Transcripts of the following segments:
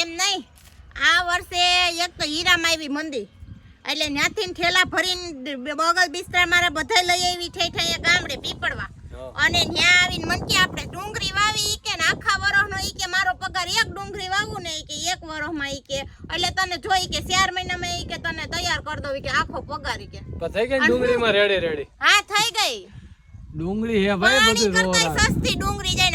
એમ નહીં. આ વર્ષે એક તો હીરામાં આવી મંદી. એટલે ત્યાંથી ઠેલા ભરીને બગલ બિસ્તરા મારા બધા લઈ આવી ઠઈ ઠઈ ગામડે પીપળવા. અને ત્યાં આવીને મન આપણે ડુંગળી વાવી કે આખા વરસનો ઈ કે મારો પગાર એક ડુંગળી વાવું ને કે એક વરસમાં ઈ કે. એટલે તને જોઈ કે ચાર મહિનામાં ઈ કે તને તૈયાર કરી દઉં કે આખો પગાર કે. થઈ ગઈ ડુંગળીમાં રેડી રેડી? હા થઈ ગઈ. ડુંગળી હે ભાઈ બધું સસ્તી ડુંગળી જાય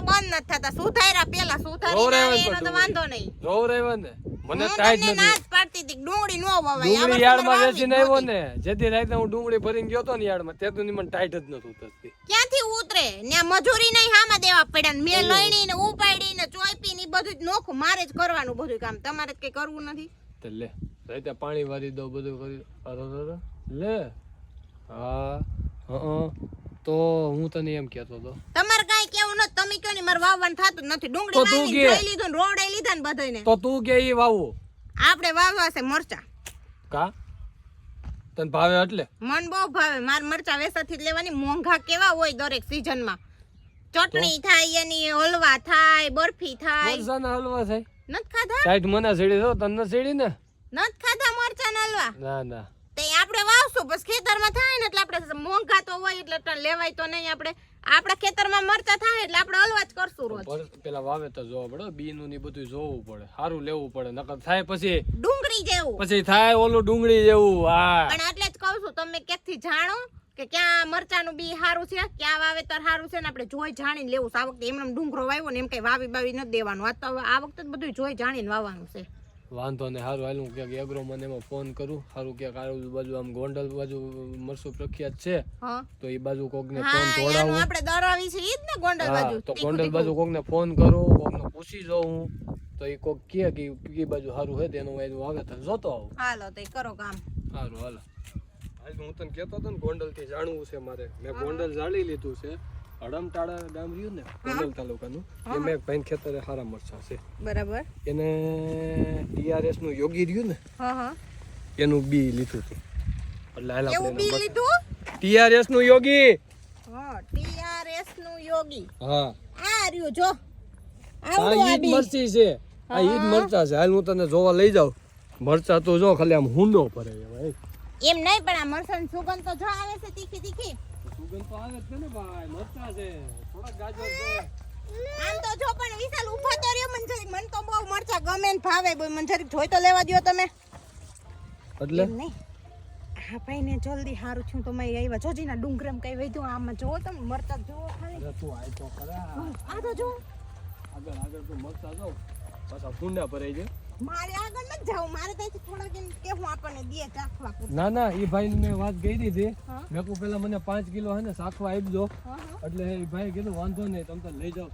તો બંધ નથી થતા. સુધાર્યા પેલા સુધારી જોરાય ના પણ એનો તો વાંધો નહીં. જોર આવ્યો ને. મને ટાઈટ નથી. ના પાડતી હતી ડુંગળી નો વવાય. ડુંગળી યાર્ડમાં વેચીને આવ્યો ને. જેથી રાતે હું ડુંગળી ભરીને ગયો તો ને યાર્ડમાં તેથી ની મને ટાઈટ જ નતું ઉતરતી ક્યાંથી ઉતરે? ને મજૂરી નહીં હામાં દેવા પડ્યા ને. મેં લઈણી ને ઉપાડી ને ચોઈપી ને બધું જ નોખું. મારે જ કરવાનું બધું કામ. તમારે કઈ કરવું નથી? તો લે રાતે પાણી વારી દો બધું કરી. અરે અરે લે. હા તો હું તને એમ કહેતો હતો. કેવું ન તમે કયો ને મારે વાવવાનું થતું નથી. ડુંગળી તો તું કે. લીધું ને રોવડાઈ લીધા ને બધાયને. તો તું કે ઈ વાવું આપણે વાવવા છે મરચા. કા? તને ભાવે એટલે? મન બહુ ભાવે. માર મરચા વેસાથી જ લેવાની. મોંઘા કેવા હોય દરેક સીઝનમાં. ચટણી થાય એની હલવા થાય બરફી થાય. મરસાના હલવા છે નત ખાધા? ટાઈટ મને સીડી દો તને સીડી ને? નત ખાધા મરચા હલવા? ના ના. તે આપણે વાવશું બસ ખેતરમાં થાય ને એટલે આપણે મોંઘા તો હોય એટલે તો લેવાય તો નહીં આપણે. આપણા ખેતરમાં મરચા થાય એટલે આપણે હલવા જ કરશું રોજ. પેલા વાવેતર જોવા પડે બીનું ની બધું જોવું પડે. સારું લેવું પડે નકર થાય પછી ડુંગળી જેવું. પછી થાય ઓલું ડુંગળી જેવું હા. પણ એટલે જ કહું છું તમે ક્યાંથી જાણો કે ક્યાં મરચાનું બી સારું છે ક્યાં વાવેતર સારું છે ને આપણે જોઈ જાણીને લેવું. આ વખતે એમને ડુંગરો વાવ્યો ને એમ કઈ વાવી બાવી નથી દેવાનું. આ તો આ વખતે બધું જોઈ જાણીને વાવવાનું છે. વાંધો ને સારું હાલ હું ક્યાંક એગ્રો મને એમાં ફોન કરું. સારું ક્યાંક આજુ બાજુ આમ ગોંડલ બાજુ મરસું પ્રખ્યાત છે તો એ બાજુ કોક ને ફોન તોડાવું આપણે દરાવી છે ઈ જ ને ગોંડલ બાજુ તો ગોંડલ બાજુ કોક. ને ફોન કરું કોકને પૂછી જાઉં તો એ કોક કહે કે ઈ બાજુ સારું હોય તેનું આવે તો જોતો આવું. હાલો તો કરો કામ. સારું હાલો. આજ હું તને કહેતો હતો ને ગોંડલથી જાણવું છે મારે. મેં ગોંડલ જાણી લીધું છે. હડમટાળા ગામ રહ્યું ને ગોંડલ તાલુકાનું એમાં એક ભાઈ ખેતરે હારા મરચા છે. બરાબર. એને ટીઆરએસનું યોગી રહ્યું ને એનું બી લીધું હતું. એટલે હાલ એવું બી લીધું? ટીઆરએસનું યોગી! હા ટીઆરએસનું યોગી. હા. આ રહ્યું જો. આ ઈદ મરચી છે. આ ઈદ મરચા છે. હાલ હું તને જોવા લઈ જાઉં. મરચા તો જો ખાલી આમ હુંડો પડે એમ નહીં પણ આ સુગંધ તો જો આવે છે તીખી તીખી. સુગંધ તો આવે છે ને ભાઈ મરચા છે થોડા ગાજર છે. આમ તો જો પણ વિશાલ ઊભો તો રહ્યો મને જરીક મને તો બહુ મરચા ગમે ને ભાવે મને જરીક જોઈ તો લેવા દ્યો તમે. એટલે? એમ નહીં. હા ભાઈ ને જલ્દી હારું છું તો મેં આવ્યા જોજીના ડુંગરમ કઈ વૈધું આમાં જો તમે મરચા જોવો ખાલી. તું આય તો ખરા. આ તો જો. આગળ આગળ તું મરચા જો. પાછા ફૂંડા ભરાઈ જાય. મારે આગળ નથી જાવ મારે ત્યાંથી થોડાક ના ના એ ભાઈ મેં વાત કહી દીધી. મેં કહું પેલા મને પાંચ કિલો હે ને સાખવા આપજો. એટલે એ ભાઈ કીધું વાંધો નહીં તમે તો લઈ જાઓ.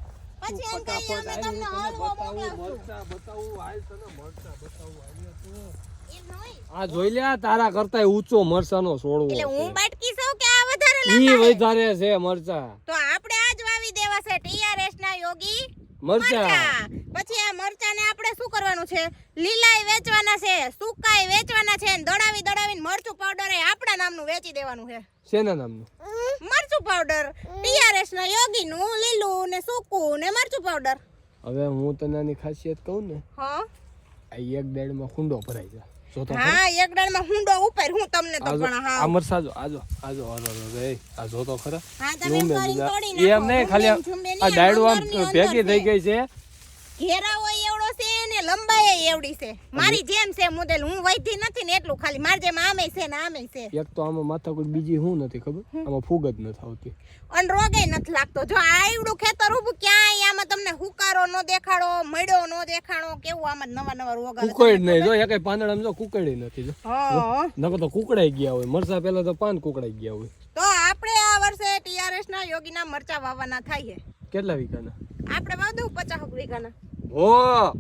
આ જોઈ લે તારા કરતા ઊંચો મરચાનો છોડવો એટલે હું. બાટકી સૌ કે આ વધારે ઈ? વધારે છે મરચા. તો આપણે આજ વાવી દેવા છે ટીઆરએસ ના યોગી મરચા. પછી આ મરચાને આપણે શું કરવાનું છે? લીલાય વેચવાના છે સુકાય વેચવાના છે ને દડાવી દડાવીને મરચું પાવડર એ આપણા નામનું વેચી દેવાનું છે. શેના નામનું? મરચું પાવડર ટીઆરએસ ના યોગીનું લીલું ને સૂકું ને મરચું પાવડર હવે હું તને આની ખાસિયત કહું ને હા. આ એક દાડમાં હુંડો ભરાઈ જાય. જો તો હા એક દાળમાં હુંડો ઉપર હું તમને તો પણ હા. અમર સાજો આજો આજો આજો એ આ જો તો ખરા. હા તમે કરીને બધા. એમ નાખો. નહીં ખાલી આ- ડાયડું આમ ભેગી થઈ ગઈ છે. ઘેરા હોય એવડો ને લંબાઈ એવડી છે. મારી જેમ છે મોડેલ. હું વૈધી નથી ને એટલું ખાલી. માર જેમ આમે છે ને આમે છે. એક તો આમાં માથાકૂટ બીજી હું નથી ખબર? આમાં ફૂગ જ નથી આવતી. અને રોગે નથી લાગતો. જો આવડું ખેતર ઊભું ક્યાંય આમાં તમને હુકારો નો દેખાડો મળ્યો નો દેખાડો કેવું આમાં નવા નવા રોગ આવે કુકડ નહીં. જો એકે પાંદડામાં જો કુકડી નથી. જો. નકર તો કુકડાઈ ગયા હોય. મરસા પહેલા તો પાન કુકડાઈ ગયા હોય. તો આપણે આ વર્ષે ટીઆરએસ ના યોગીના મરચા વાવવાના થાય છે. કેટલા વીઘાના? આપણે વાવ દઉં પચાસ વીઘાના. હો!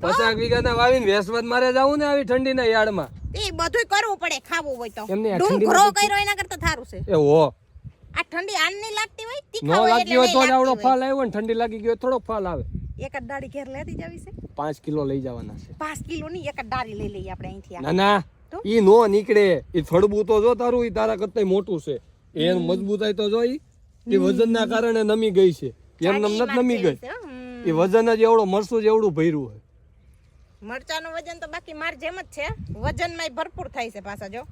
પચાસ વીઘાના વાવીને વેસવાદ મારે જવું ને આવી ઠંડીના યાર્ડમાં. એ બધું કરવું પડે ખાવું હોય તો. એમને ડુંગરો કર્યો એના કરતા થારું છે. એ હો. આ ઠંડી આનની લાગતી હોય તીખા હોય લાગતી હોય તો જ આવડો ફાલ આવ્યો ને ઠંડી લાગી ગયો થોડો ફાલ આવે. એક જ દાડી ઘેર લેતી જાવી છે? પાંચ કિલો લઈ જવાના છે. પાંચ કિલો ની એક જ દારી લઈ લઈએ આપણે અહીંથી ના ના ઈ નો નીકળે. ઈ થડબું તો જો તારું ઈ તારા કરતા મોટું છે. એનું મજબૂતાઈ તો જોઈ એ વજનના કારણે નમી ગઈ છે. એમ નમ નથી નમી ગઈ એ વજન જ એવડો મરસું જ એવડું ભર્યું છે મરચાનું વજન તો બાકી માર જેમ જ છે. વજનમાં ભરપૂર થાય છે પાછા જો.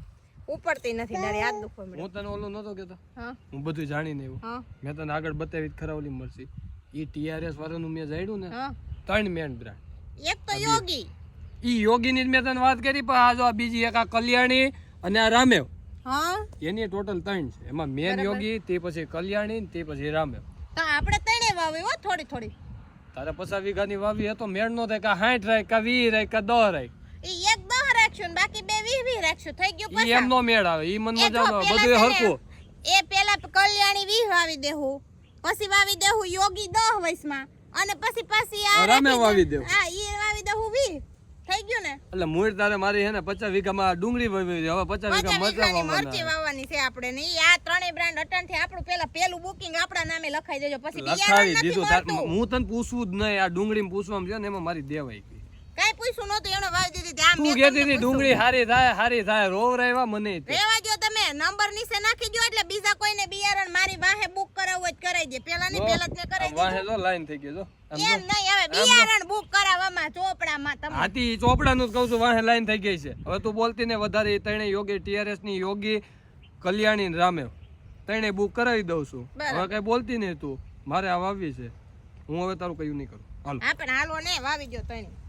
ઉપડતી નથી ડાળી હાથ દુખવા મળે હું તને ઓલું નતો કેતો હા. હું બધું જાણીને એવું. હા. મેં તને આગળ બતાવી ખરાવલી ખરા મરસી ઈ ટીઆરએસ વાળાનું મેં જાણ્યું ને હા. ત્રણ મેન બ્રાન્ડ. એક તો યોગી. ઈ યોગીની મેં તને વાત કરી પણ આ જો આ બીજી એક આ કલ્યાણી અને આ રામેવ. હા. એની ટોટલ ત્રણ છે. એમાં મેન યોગી તે પછી કલ્યાણી તે પછી રામેવ. તો આપણે ત્રણે વાવી હો થોડી થોડી. તારે પચાસ વીઘાની વાવી હતો મેળ નો થાય કે હાઠ રાખ કે વી રાખ કે દહ રાખ ઈ એક દહ રાખશું ને બાકી બે વીસ વીસ રાખશું. થઈ ગયું પછી એમનો મેળ આવે ઈ મન મજા આવે બધું હરખું. એ પેલા કલ્યાણી વીસ વાવી દેહું. પછી વાવી દેહું યોગી દહ વયસમાં. અને પછી પાછી આ રામે વાવી દેવું. હા ઈ વાવી દેહું વીસ. થઈ ગયું ને? એટલે મૂળ તારે મારી હે ને પચાસ વીઘામાં ડુંગળી વાવી છે. હવે પચાસ વીઘા મરચા મરચાં વાવવાની છે આપણે ને. આ ત્રણેય બ્રાન્ડ અટાણથી આપણું પેલા પેલું બુકિંગ આપણા નામે લખાઈ દેજો. પછી લખાવી દીધું હું તને પૂછવું જ નહીં. આ ડુંગળી પૂછવામાં છે ને એમાં મારી દેવાઈ ગઈ કાંઈ પૂછ્યું નહોતું એમણે વાવી દીધી ત્યાં તું કહેતી હતી ડુંગળી હારી થાય હારી થાય. રોવ રહેવા મને. રેવા જો તમે. નંબર નીચે નાખી દો એટલે બીજા કોઈને બિયારણ મારી વાહે બુક કરાવવું હોય તો કરાવી દે. પેલા ની પેલા કરાવી વાહે જો લાઈન થઈ ગઈ જો. એમ નહીં હવે બિયારણ બુક કરાવવામાં ચોપડામાં તમે હાથી ચોપડાનું જ કહું છું વાહે લાઈન થઈ ગઈ છે. હવે તું બોલતી ને વધારે ઈ ત્રણેય યોગી ટીઆરએસની યોગી કલ્યાણી ને રામેવ. ત્રણેય બુક કરાવી દઉં છું. હવે કઈ બોલતી નહીં તું. મારે આ વાવી છે. હું હવે તારું કયું નહીં કરું. હાલો. હા પણ હાલો ને વાવી જો તણી